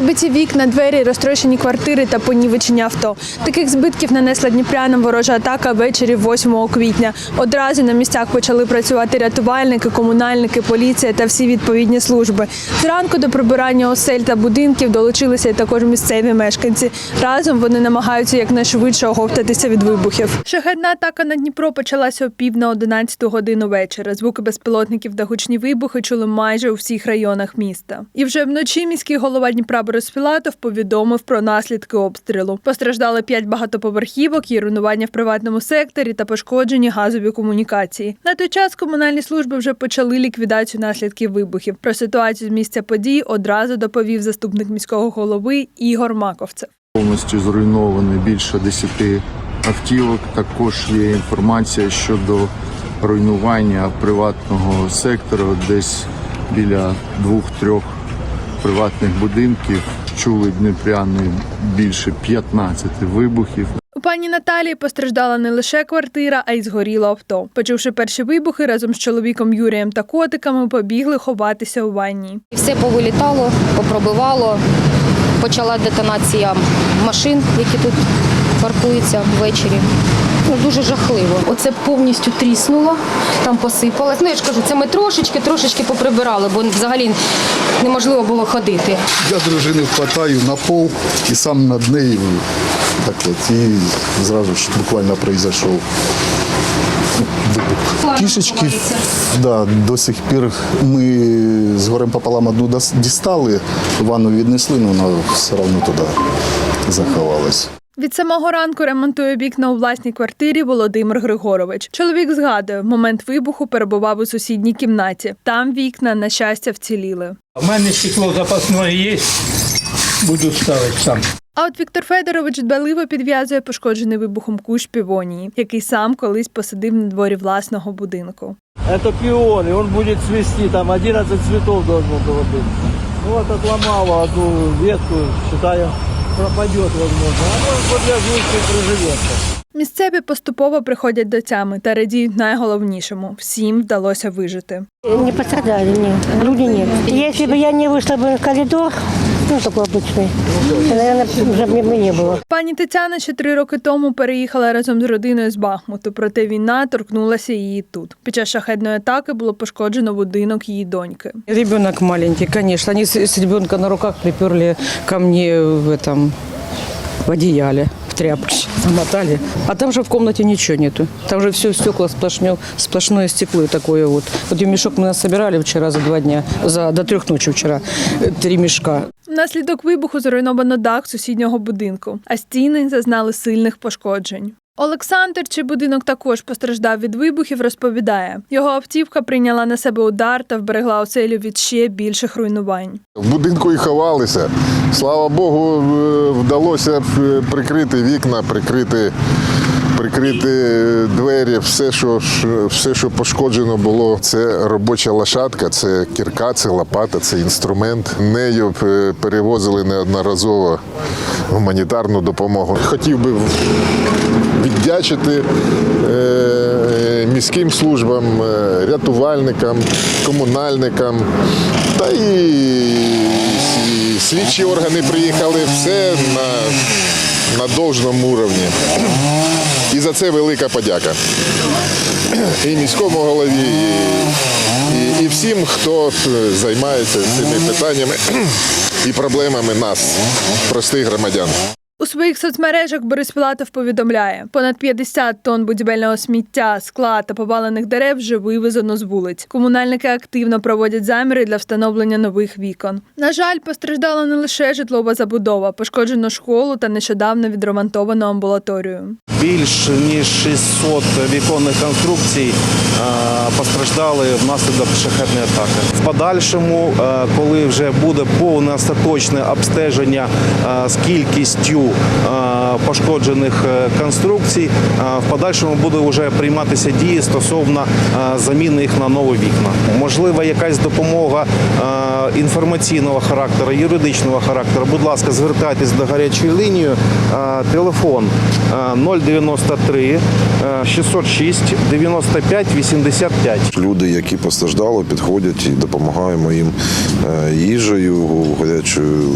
Вибиті вікна, двері, розтрощені квартири та понівечені авто. Таких збитків нанесла дніпрянам ворожа атака ввечері 8 квітня. Одразу на місцях почали працювати рятувальники, комунальники, поліція та всі відповідні служби. Зранку до прибирання осель та будинків долучилися також місцеві мешканці. Разом вони намагаються якнайшвидше оговтатися від вибухів. Шахедна атака на Дніпро почалася о пів на 11 годину вечора. Звуки безпілотників та гучні вибухи чули майже у всіх районах міста. І вже вночі міський голова Дніпра Борис Філатов повідомив про наслідки обстрілу. Постраждали п'ять багатоповерхівок, є руйнування в приватному секторі та пошкоджені газові комунікації. На той час комунальні служби вже почали ліквідацію наслідків вибухів. Про ситуацію з місця подій одразу доповів заступник міського голови Ігор Маковцев. Повністю зруйновано більше 10 автівок. Також є інформація щодо руйнування приватного сектору, десь біля двох-трьох приватних будинків. Чули дніпряни більше 15 вибухів. У пані Наталії постраждала не лише квартира, а й згоріло авто. Почувши перші вибухи, разом з чоловіком Юрієм та котиками побігли ховатися у ванні. Все повилітало, попробивало. Почала детонація машин, які тут паркуються ввечері. Ну, дуже жахливо. Оце повністю тріснуло, там посипалось. Ну я ж кажу, це ми трошечки, трошечки поприбирали, бо взагалі неможливо було ходити. Я дружини вкладаю на пол і сам над нею. Так от, і зразу ж буквально пройшов вибух. Кішечки да, до сих пір ми з горем пополам одну дістали, ванну віднесли, але вона все одно туди заховалась. Від самого ранку ремонтує вікна у власній квартирі Володимир Григорович. Чоловік згадує, в момент вибуху перебував у сусідній кімнаті. Там вікна, на щастя, вціліли. У мене стекло запасное є, буду ставити сам. А от Віктор Федорович дбаливо підв'язує пошкоджений вибухом кущ півонії, який сам колись посадив на дворі власного будинку. Это пион, и он будет цвести, там 11 цветов должно было быть. Ну вот отломала одну ветку, считаю, пропадет возможно. А может подле звуки приживется. Місцеві поступово приходять до тями та радіють найголовнішому всім вдалося вижити. Не пострадали, нет. Люди нет. Если бы я не вышла бы в коридор, ну, такой обычный, то, наверное, уже бы бы не было. Пані Тетяна ще три роки тому переїхала разом з родиною з Бахмуту, проте війна торкнулася її тут. Під час шахедної атаки було пошкоджено будинок її доньки. Ребенок маленький, конечно. Они с, с ребенка на руках приперли ко мне в этом в одеяле, в тряпке замотали. А там же в комнате ничего нету. Там же все стекла сплошное, сплошное стекло такое вот. Вот и мешок мы собирали вчера за два дня, за до трех ночи вчера, э, три мешка. Внаслідок вибуху зруйновано дах сусіднього будинку, а стіни зазнали сильних пошкоджень. Олександр, чий будинок також постраждав від вибухів, розповідає, його автівка прийняла на себе удар та вберегла оселю від ще більших руйнувань. В будинку і ховалися. Слава Богу, е, вдалося е, прикрити вікна, прикрити, прикрити двері, все що, все, що пошкоджено було. Це робоча лошадка, це кірка, це лопата, це інструмент. Нею е, перевозили неодноразово гуманітарну допомогу. Хотів би віддячити е, міським службам, е, рятувальникам, комунальникам та і слідчі органи приїхали все на, на должному уровні. І за це велика подяка. І міському голові, і, і, і всім, хто е, займається цими питаннями і проблемами нас, простих громадян. У своїх соцмережах Борис Філатов повідомляє, понад 50 тонн будівельного сміття, скла та повалених дерев вже вивезено з вулиць. Комунальники активно проводять заміри для встановлення нових вікон. На жаль, постраждала не лише житлова забудова, пошкоджено школу та нещодавно відремонтовано амбулаторію. Більш ніж 600 віконних конструкцій е, постраждали внаслідок шахетної атаки. В подальшому, е, коли вже буде повне остаточне обстеження е, з кількістю пошкоджених е, конструкцій, е, в подальшому буде вже прийматися дії стосовно е, заміни їх на нові вікна. Можливо, якась допомога е, інформаційного характеру, юридичного характеру. Будь ласка, звертайтесь до гарячої лінії. Е, Телефон е, 093 е, 606 95 85. Люди, які постраждали, підходять і допомагаємо їм е, їжею, гарячою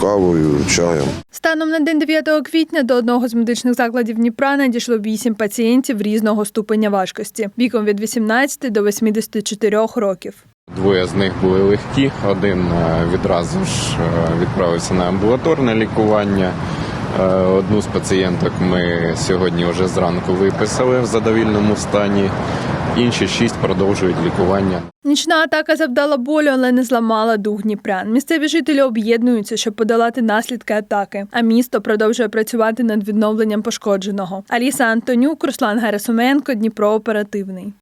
кавою, чаєм. Станом на день 9 квітня до одного з медичних закладів Дніпра надійшло 8 пацієнтів різного ступеня важкості віком від 18 до 84 років. Двоє з них були легкі. Один е, відразу ж е, відправився на амбулаторне лікування. Е, Одну з пацієнток ми сьогодні вже зранку виписали в задовільному стані. Інші шість продовжують лікування. Нічна атака завдала болю, але не зламала дух Дніпрян. Місцеві жителі об'єднуються, щоб подолати наслідки атаки. А місто продовжує працювати над відновленням пошкодженого. Аліса Антонюк, Руслан Герасуменко, Дніпро оперативний.